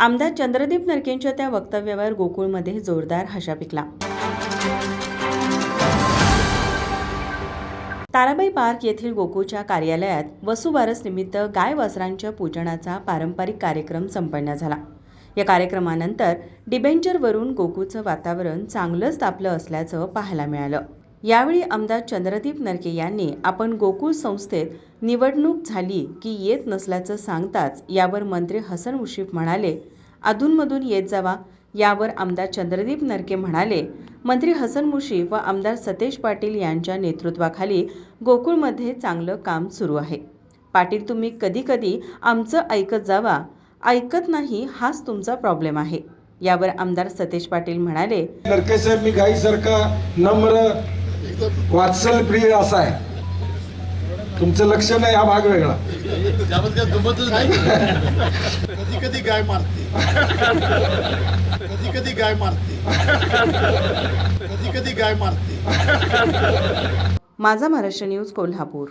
आमदार चंद्रदीप नरकेंच्या त्या वक्तव्यावर गोकुळमध्ये जोरदार हशा पिकला. ताराबाई पार्क येथील गोकुळच्या कार्यालयात वसुबारस निमित्त गाय वासरांच्या पूजनाचा पारंपरिक कार्यक्रम संपन्न झाला. या कार्यक्रमानंतर डिबेंचरवरून गोकुळचं वातावरण चांगलंच तापलं असल्याचं पाहायला मिळालं. यावेळी आमदार चंद्रदीप नरके यांनी आपण गोकुळ संस्थेत निवडणूक झाली की येत नसल्याचं सांगताच यावर मंत्री हसन मुश्रीफ म्हणाले अधूनमधून येत जावा यावर आमदार चंद्रदीप नरके म्हणाले. मंत्री हसन मुश्रीफ व आमदार सतेज पाटील यांच्या नेतृत्वाखाली गोकुळमध्ये चांगलं काम सुरू आहे. पाटील तुम्ही कधी कधी आमचं ऐकत जावा. ऐकत नाही हाच तुमचा प्रॉब्लेम आहे यावर आमदार सतेज पाटील म्हणाले. नरके साहेब मी गाईसारखा नम्र वात्सल प्रिय असा आहे. तुमचं लक्ष नाही हा भाग वेगळा. त्यामध्ये नाही? कधी कधी गाय मारते. कधी कधी गाय मारते. कधी कधी गाय मारते. माझा महाराष्ट्र न्यूज कोल्हापूर.